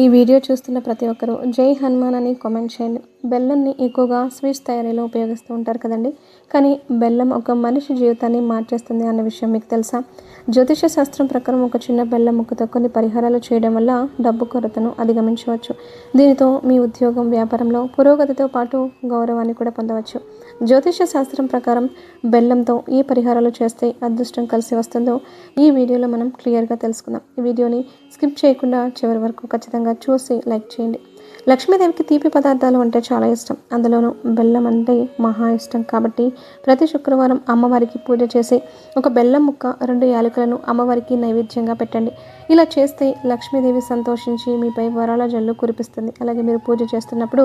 ఈ వీడియో చూస్తున్న ప్రతి ఒక్కరూ జై హనుమాన్ అని కామెంట్ చేయండి. బెల్లంని ఎక్కువగా స్వీట్స్ తయారీలో ఉపయోగిస్తూ ఉంటారు కదండి. కానీ బెల్లం ఒక మనిషి జీవితాన్ని మార్చేస్తుంది అన్న విషయం మీకు తెలుసా? జ్యోతిష శాస్త్రం ప్రకారం ఒక చిన్న బెల్లం ముక్కతో కొన్ని పరిహారాలు చేయడం వల్ల డబ్బు కొరతను అధిగమించవచ్చు. దీనితో మీ ఉద్యోగం వ్యాపారంలో పురోగతితో పాటు గౌరవాన్ని కూడా పొందవచ్చు. జ్యోతిష శాస్త్రం ప్రకారం బెల్లంతో ఏ పరిహారాలు చేస్తే అదృష్టం కలిసి వస్తుందో ఈ వీడియోలో మనం క్లియర్గా తెలుసుకుందాం. ఈ వీడియోని స్కిప్ చేయకుండా చివరి వరకు ఖచ్చితంగా చూసి లైక్ చేయండి. లక్ష్మీదేవికి తీపి పదార్థాలు అంటే చాలా ఇష్టం. అందులోనూ బెల్లం అంటే మహా ఇష్టం. కాబట్టి ప్రతి శుక్రవారం అమ్మవారికి పూజ చేసి ఒక బెల్లం ముక్క రెండు యాలకులను అమ్మవారికి నైవేద్యంగా పెట్టండి. ఇలా చేస్తే లక్ష్మీదేవి సంతోషించి మీపై వరాల జల్లు కురిపిస్తుంది. అలాగే మీరు పూజ చేస్తున్నప్పుడు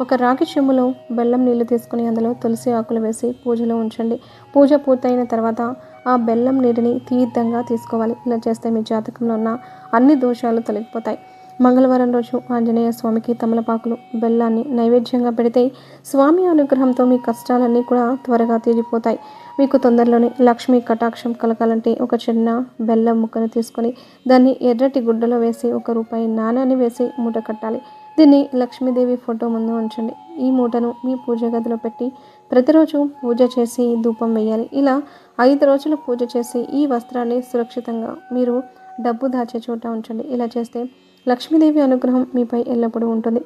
ఒక రాగి చెమ్ములో బెల్లం నీళ్ళు తీసుకుని అందులో తులసి ఆకులు వేసి పూజలో ఉంచండి. పూజ పూర్తయిన తర్వాత ఆ బెల్లం నీటిని తీర్థంగా తీసుకోవాలి. ఇలా చేస్తే మీ జాతకంలో ఉన్న అన్ని దోషాలు తొలగిపోతాయి. మంగళవారం రోజు ఆంజనేయ స్వామికి తమలపాకులు బెల్లాన్ని నైవేద్యంగా పెడితే స్వామి అనుగ్రహంతో మీ కష్టాలన్నీ కూడా త్వరగా తీరిపోతాయి. మీకు తొందరలోనే లక్ష్మీ కటాక్షం కలగాలంటే ఒక చిన్న బెల్లం ముక్కను తీసుకొని దాన్ని ఎర్రటి గుడ్డలో వేసి ఒక రూపాయి నాణాన్ని వేసి మూట కట్టాలి. దీన్ని లక్ష్మీదేవి ఫోటో ముందు ఉంచండి. ఈ మూటను మీ పూజ గదిలో పెట్టి ప్రతిరోజు పూజ చేసి ధూపం వేయాలి. ఇలా ఐదు రోజులు పూజ చేసి ఈ వస్త్రాన్ని సురక్షితంగా మీరు డబ్బు దాచే చోట ఉంచండి. ఇలా చేస్తే లక్ష్మీదేవి అనుగ్రహం మీపై ఎల్లప్పుడూ ఉంటుంది.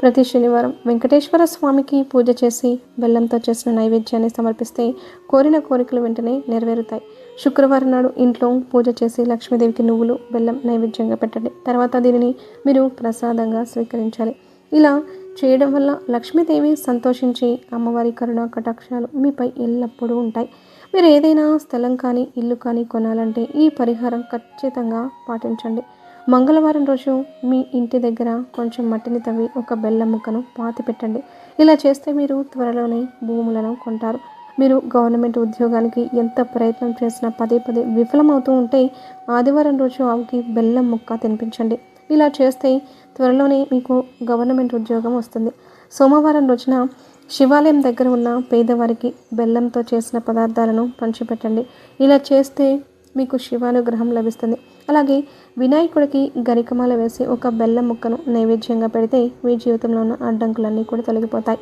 ప్రతి శనివారం వెంకటేశ్వర స్వామికి పూజ చేసి బెల్లంతో చేసిన నైవేద్యాన్ని సమర్పిస్తే కోరిన కోరికలు వెంటనే నెరవేరుతాయి. శుక్రవారం నాడు ఇంట్లో పూజ చేసి లక్ష్మీదేవికి నువ్వులు బెల్లం నైవేద్యంగా పెట్టండి. తర్వాత దీనిని మీరు ప్రసాదంగా స్వీకరించాలి. ఇలా చేయడం వల్ల లక్ష్మీదేవి సంతోషించి అమ్మవారి కరుణ కటాక్షాలు మీపై ఎల్లప్పుడూ ఉంటాయి. మీరు ఏదైనా స్థలం కానీ ఇల్లు కానీ కొనాలంటే ఈ పరిహారం ఖచ్చితంగా పాటించండి. మంగళవారం రోజు మీ ఇంటి దగ్గర కొంచెం మట్టిని తవ్వి ఒక బెల్లం ముక్కను పాతి పెట్టండి. ఇలా చేస్తే మీరు త్వరలోనే భూములను కొంటారు. మీరు గవర్నమెంట్ ఉద్యోగానికి ఎంత ప్రయత్నం చేసినా పదే పదే విఫలమవుతూ ఉంటే ఆదివారం రోజు ఆవుకి బెల్లం ముక్క తినిపించండి. ఇలా చేస్తే త్వరలోనే మీకు గవర్నమెంట్ ఉద్యోగం వస్తుంది. సోమవారం రోజున శివాలయం దగ్గర ఉన్న పేదవారికి బెల్లంతో చేసిన పదార్థాలను పంచిపెట్టండి. ఇలా చేస్తే మీకు శివానుగ్రహం లభిస్తుంది. అలాగే వినాయకుడికి గరికమాల వేసి ఒక బెల్లం ముక్కను నైవేద్యంగా పెడితే మీ జీవితంలో ఉన్న అడ్డంకులన్నీ కూడా తొలగిపోతాయి.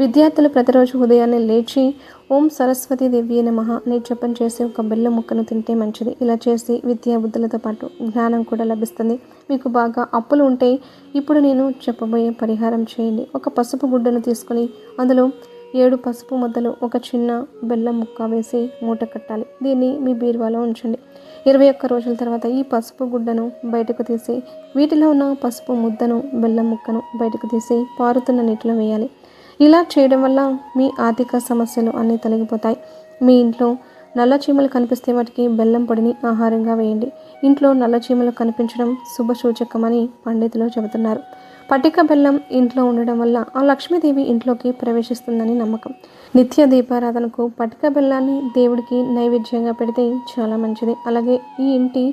విద్యార్థులు ప్రతిరోజు ఉదయాన్నే లేచి ఓం సరస్వతి దేవ్యే నమ అని జపం చేసి ఒక బెల్లం ముక్కను తింటే మంచిది. ఇలా చేసి విద్యా బుద్ధులతో పాటు జ్ఞానం కూడా లభిస్తుంది. మీకు బాగా అప్పులు ఉంటే ఇప్పుడు నేను చెప్పబోయే పరిహారం చేయండి. ఒక పసుపు గుడ్డను తీసుకొని అందులో ఏడు పసుపు ముద్దలు ఒక చిన్న బెల్లం ముక్క వేసి మూట కట్టాలి. దీన్ని మీ బీరువాలో ఉంచండి. ఇరవై ఒక్క రోజుల తర్వాత ఈ పసుపు గుడ్డను బయటకు తీసి వీటిలో ఉన్న పసుపు ముద్దను బెల్లం ముక్కను బయటకు తీసి పారుతున్న నీటిలో వేయాలి. ఇలా చేయడం వల్ల మీ ఆర్థిక సమస్యలు అన్నీ తొలగిపోతాయి. మీ ఇంట్లో నల్ల చీమలు కనిపిస్తే వాటికి బెల్లం పొడిని ఆహారంగా వేయండి. ఇంట్లో నల్ల చీమలు కనిపించడం శుభసూచకమని పండితులు చెబుతున్నారు. పటిక బెల్లం ఇంట్లో ఉండడం వల్ల ఆ లక్ష్మీదేవి ఇంట్లోకి ప్రవేశిస్తుందని నమ్మకం. నిత్య దీపారాధనకు పటిక బెల్లాన్ని దేవుడికి నైవేద్యంగా పెడితే చాలా మంచిది. అలాగే ఈ ఇంటి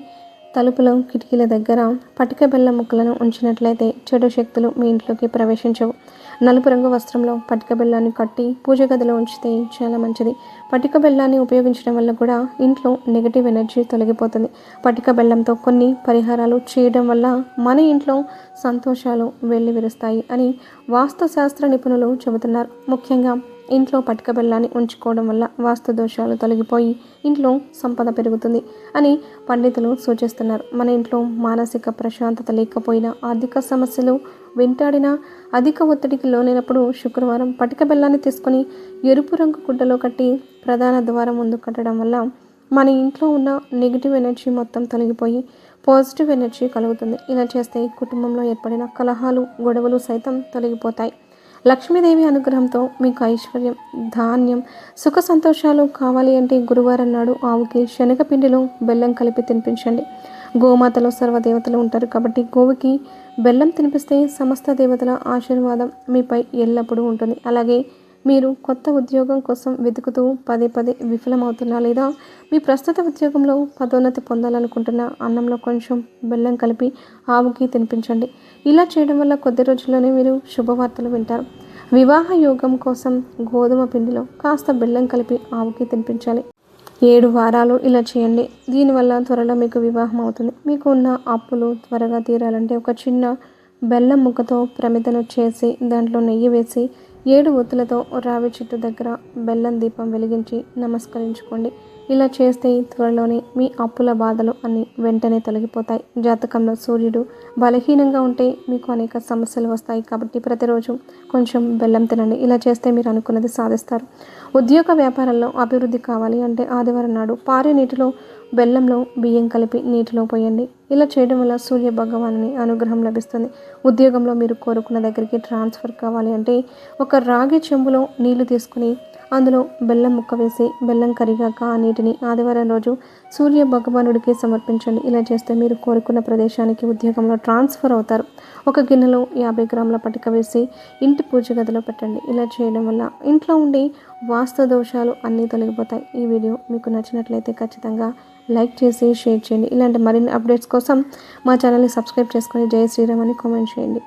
తలుపుల కిటికీల దగ్గర పటిక బెల్లం ముక్కలను ఉంచినట్లయితే చెడు శక్తులు మీ ఇంట్లోకి ప్రవేశించవు. నలుపు రంగు వస్త్రంలో పటిక బెల్లాన్ని కట్టి పూజ గదిలో ఉంచితే చాలా మంచిది. పటిక బెల్లాన్ని ఉపయోగించడం వల్ల కూడా ఇంట్లో నెగటివ్ ఎనర్జీ తొలగిపోతుంది. పటిక బెల్లంతో కొన్ని పరిహారాలు చేయడం వల్ల మన ఇంట్లో సంతోషాలు వెళ్ళి విరుస్తాయి అని వాస్తుశాస్త్ర నిపుణులు చెబుతున్నారు. ముఖ్యంగా ఇంట్లో పటిక బెల్లాన్ని ఉంచుకోవడం వల్ల వాస్తు దోషాలు తొలగిపోయి ఇంట్లో సంపద పెరుగుతుంది అని పండితులు సూచిస్తున్నారు. మన ఇంట్లో మానసిక ప్రశాంతత లేకపోయినా ఆర్థిక సమస్యలు వెంటాడిన అధిక ఒత్తిడికి లోనైనప్పుడు శుక్రవారం పటిక బెల్లాన్ని తీసుకొని ఎరుపు రంగు గుడ్డలో కట్టి ప్రధాన ద్వారం ముందు కట్టడం వల్ల మన ఇంట్లో ఉన్న నెగిటివ్ ఎనర్జీ మొత్తం తొలగిపోయి పాజిటివ్ ఎనర్జీ కలుగుతుంది. ఇలా చేస్తే కుటుంబంలో ఏర్పడిన కలహాలు గొడవలు సైతం తొలగిపోతాయి. లక్ష్మీదేవి అనుగ్రహంతో మీకు ఐశ్వర్యం ధాన్యం సుఖ సంతోషాలు కావాలి అంటే గురువారం నాడు ఆవుకి శనగపిండిలో బెల్లం కలిపి తినిపించండి. గోమాతలో సర్వదేవతలు ఉంటారు కాబట్టి గోవుకి బెల్లం తినిపిస్తే సమస్త దేవతల ఆశీర్వాదం మీపై ఎల్లప్పుడూ ఉంటుంది. అలాగే మీరు కొత్త ఉద్యోగం కోసం వెతుకుతూ పదే పదే విఫలమవుతున్నా లేదా మీ ప్రస్తుత ఉద్యోగంలో పదోన్నతి పొందాలనుకుంటున్న అన్నంలో కొంచెం బెల్లం కలిపి ఆవుకి తినిపించండి. ఇలా చేయడం వల్ల కొద్ది రోజుల్లోనే మీరు శుభవార్తలు వింటారు. వివాహ యోగం కోసం గోధుమ పిండిలో కాస్త బెల్లం కలిపి ఆవుకి తినిపించాలి. ఏడు వారాలు ఇలా చేయండి. దీనివల్ల త్వరలో మీకు వివాహం అవుతుంది. మీకు ఉన్న అప్పులు త్వరగా తీరాలంటే ఒక చిన్న బెల్లం ముక్కతో ప్రమిదను చేసి దాంట్లో నెయ్యి వేసి ఏడు ఒత్తులతో రావి చెట్టు దగ్గర బెల్లం దీపం వెలిగించి నమస్కరించుకోండి. ఇలా చేస్తే త్వరలోనే మీ అప్పుల బాధలు అన్ని వెంటనే తొలగిపోతాయి. జాతకంలో సూర్యుడు బలహీనంగా ఉంటే మీకు అనేక సమస్యలు వస్తాయి కాబట్టి ప్రతిరోజు కొంచెం బెల్లం తినండి. ఇలా చేస్తే మీరు అనుకున్నది సాధిస్తారు. ఉద్యోగ వ్యాపారంలో అభివృద్ధి కావాలి అంటే ఆదివారం నాడు పారే నీటిలో బెల్లంలో బియ్యం కలిపి నీటిలో పోయండి. ఇలా చేయడం వల్ల సూర్య భగవానుని అనుగ్రహం లభిస్తుంది. ఉద్యోగంలో మీరు కోరుకున్న దగ్గరికి ట్రాన్స్ఫర్ కావాలి అంటే ఒక రాగి చెంబులో నీళ్ళు తీసుకుని అందులో బెల్లం ముక్క వేసి బెల్లం కరిగాక ఆ నీటిని ఆదివారం రోజు సూర్య భగవానుడికి సమర్పించండి. ఇలా చేస్తే మీరు కోరుకున్న ప్రదేశానికి ఉద్యోగంలో ట్రాన్స్ఫర్ అవుతారు. ఒక గిన్నెలో యాభై గ్రాముల పటిక వేసి ఇంటి పూజ గదిలో పెట్టండి. ఇలా చేయడం వల్ల ఇంట్లో ఉండి వాస్తు దోషాలు అన్నీ తొలగిపోతాయి. ఈ వీడియో మీకు నచ్చినట్లయితే ఖచ్చితంగా లైక్ చేసి షేర్ చేయండి. ఇలాంటి మరిన్ని అప్డేట్స్ కోసం మా ఛానల్ని సబ్స్క్రైబ్ చేసుకొని జై శ్రీరామ్ అని కామెంట్ చేయండి.